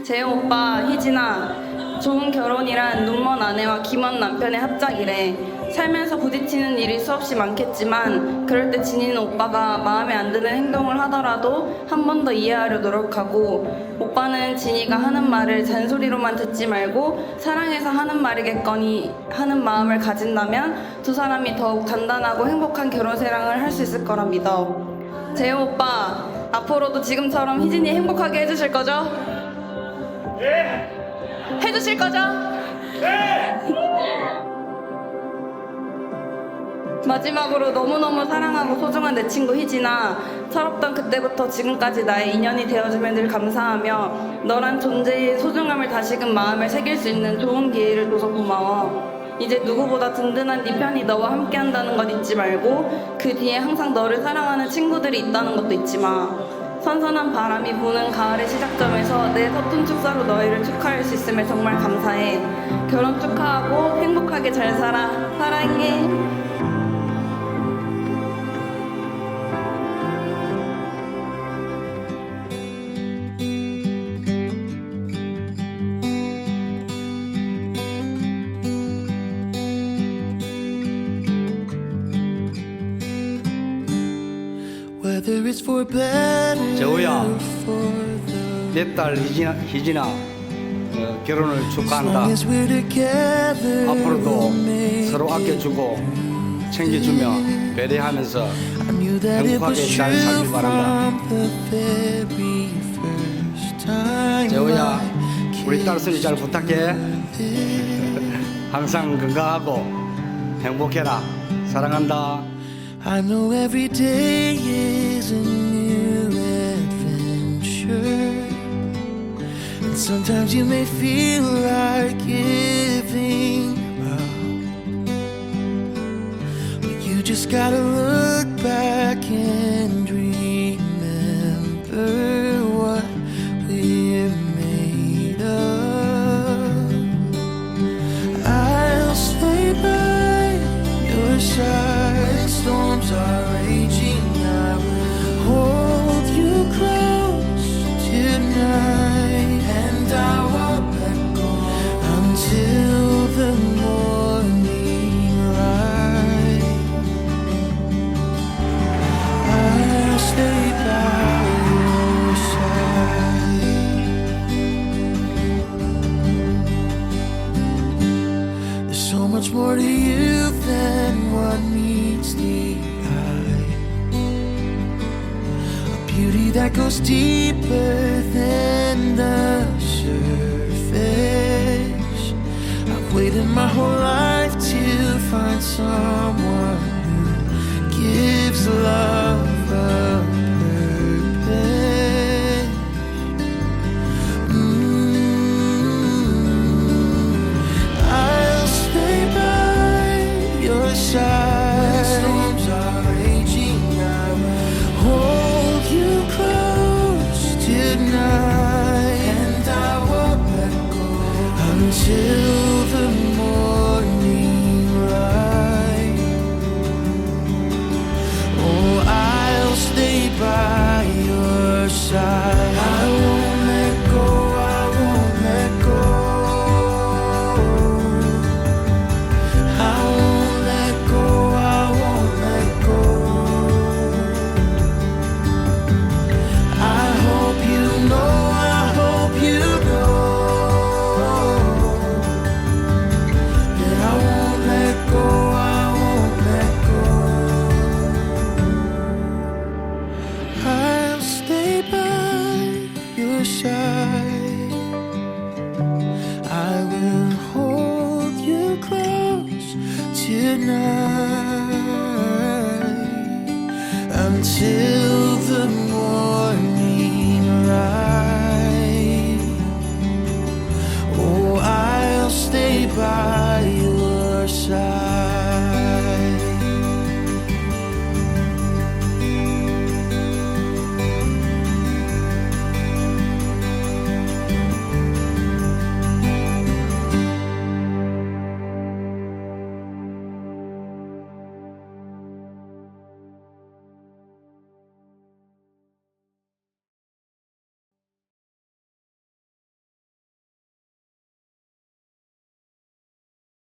재호 오빠, 희진아, 좋은 결혼이란 눈먼 아내와 김먼 남편의 합작이래. 살면서 부딪히는 일이 수없이 많겠지만 그럴 때 지니는 오빠가 마음에 안 드는 행동을 하더라도 한 번 더 이해하려 노력하고 오빠는 지니가 하는 말을 잔소리로만 듣지 말고 사랑해서 하는 말이겠거니 하는 마음을 가진다면 두 사람이 더욱 단단하고 행복한 결혼 생활을 할 수 있을 거라 믿어. 재호 오빠, 앞으로도 지금처럼 희진이 행복하게 해주실 거죠? 해주실 거죠? 마지막으로 너무너무 사랑하고 소중한 내 친구 희진아 철없던 그때부터 지금까지 나의 인연이 되어주면 늘 감사하며 너란 존재의 소중함을 다시금 마음에 새길 수 있는 좋은 기회를 줘서 고마워. 이제 누구보다 든든한 네 편이 너와 함께 한다는 것 잊지 말고 그 뒤에 항상 너를 사랑하는 친구들이 있다는 것도 잊지 마 선선한 바람이 부는 가을의 시작점에서 내 서툰 축사로 너희를 축하할 수 있음에 정말 감사해. 결혼 축하하고 행복하게 잘 살아. 사랑해 재호야. 내 딸 희진아, 희진아 어, 결혼을 축하한다. 앞으로도 서로. 아껴주고 챙겨주며 배려하면서 행복하게 잘 살길 바란다. 재호야, 우리 딸 소리 잘 부탁해. 항상 건강하고 행복해라. 사랑한다. I know every day is a new adventure. And sometimes you may feel like giving up. But you just gotta look back and remember what we're made of. I'll stay by your side more to you than what meets the beauty that goes deeper than the surface. I've waited my whole life to find someone who gives love until goodnight until the